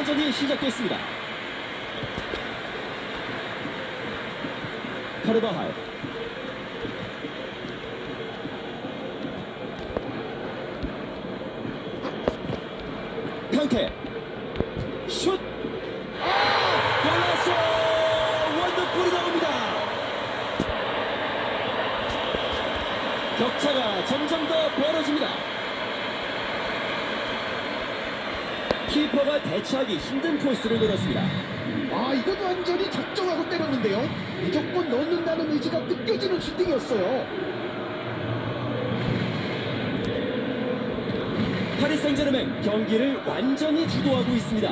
후반전이 시작됐습니다. 카르바할 칸테 슛 아! 골랐어 원더골이 나옵니다 격차가 점점 더 벌어집니다 키퍼가 대처하기 힘든 코스를 노렸습니다 아, 이건 완전히 작정하고 때렸는데요. 무조건 넣는다는 의지가 느껴지는 슈팅이었어요. 파리 생제르맹 경기를 완전히 주도하고 있습니다.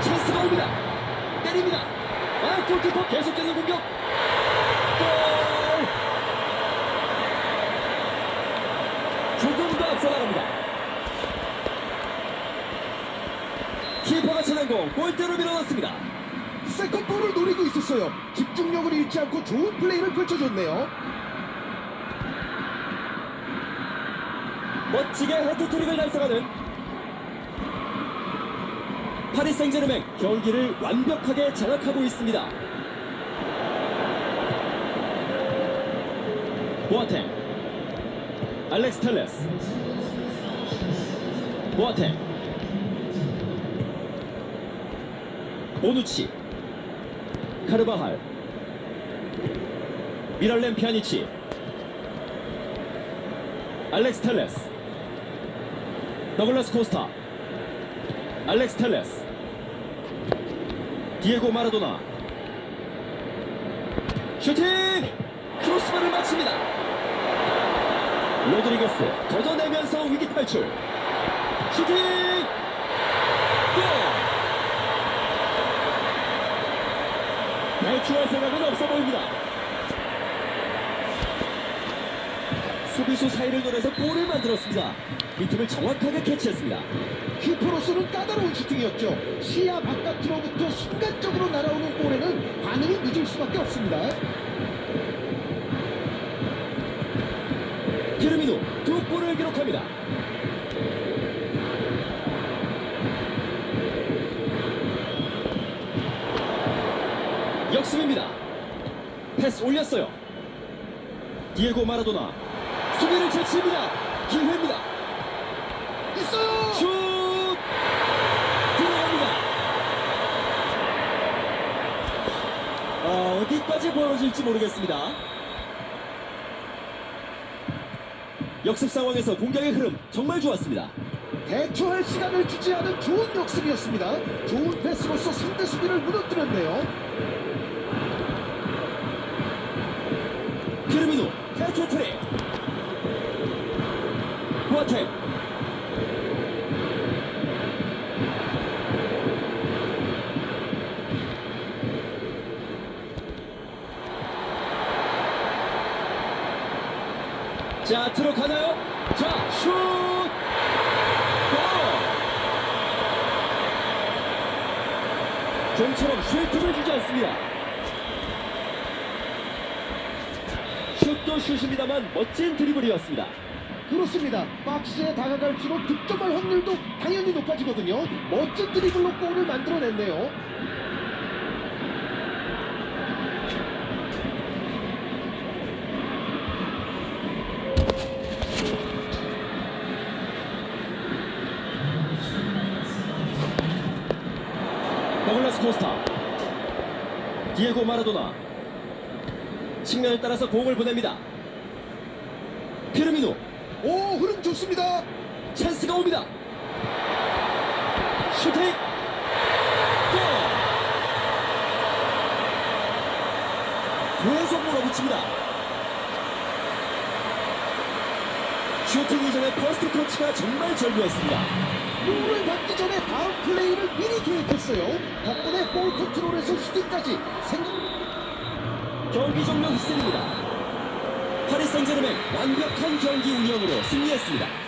찬스가 옵니다. 때립니다. 아, 골키퍼 계속되는 공격. 골! 조금 더 앞서 나갑니다. 키퍼가 차는 공 골대로 밀어넣습니다. 세컨볼을 노리고 있었어요. 집중력을 잃지 않고 좋은 플레이를 펼쳐줬네요. 멋지게 헤트트릭을 달성하는 파리 생제르맹 경기를 완벽하게 장악하고 있습니다. 보아텐 알렉스 텔레스 보아텐 보누치 카르바할 미랄렘 피아니치 알렉스 텔레스 더글라스 코스타 알렉스 텔레스 디에고 마라도나. 슈팅! 크로스바를 맞춥니다. 로드리게스 걷어내면서 위기 탈출. 슈팅! 골 탈출할 생각은 없어 보입니다 수비수 사이를 노려서 골을 만들었습니다 빈틈을 정확하게 캐치했습니다 키퍼로서는 까다로운 슈팅이었죠. 시야 바깥으로부터 순간적으로 날아오는 볼에는 반응이 늦을 수밖에 없습니다. 피르미노 두 골을 기록합니다. 역습입니다. 패스 올렸어요. 디에고 마라도나 수비를 제치입니다. 기회입니다. 있어요! 슛 들어갑니다. 아, 어디까지 벌어질지 모르겠습니다. 역습 상황에서 공격의 흐름 정말 좋았습니다. 대처할 시간을 주지 않은 좋은 역습이었습니다. 좋은 패스로서 상대 수비를 무너뜨렸네요. 헤트트릭 보아텍 자 들어가나요? 자 슛! 골! 좀처럼 쉴 틈을 주지 않습니다. 슛도 슛입니다만 멋진 드리블이었습니다. 그렇습니다. 박스에 다가갈수록 득점할 확률도 당연히 높아지거든요. 멋진 드리블로 골을 만들어냈네요. 더글라스 코스타 디에고 마라도나 측면을 따라서 공을 보냅니다. 피르미노 오, 흐름 좋습니다. 찬스가 옵니다. 슈팅 골! 계속 몰아붙입니다. 슈팅 이전의 퍼스트 터치가 정말 절묘했습니다. 볼을 받기 전에 다음 플레이를 미리 계획했어요. 덕분에 볼 컨트롤에서 슈팅까지 생각... 경기 종료 휘슬입니다. 파리 생제르맹 완벽한 경기 운영으로 승리했습니다.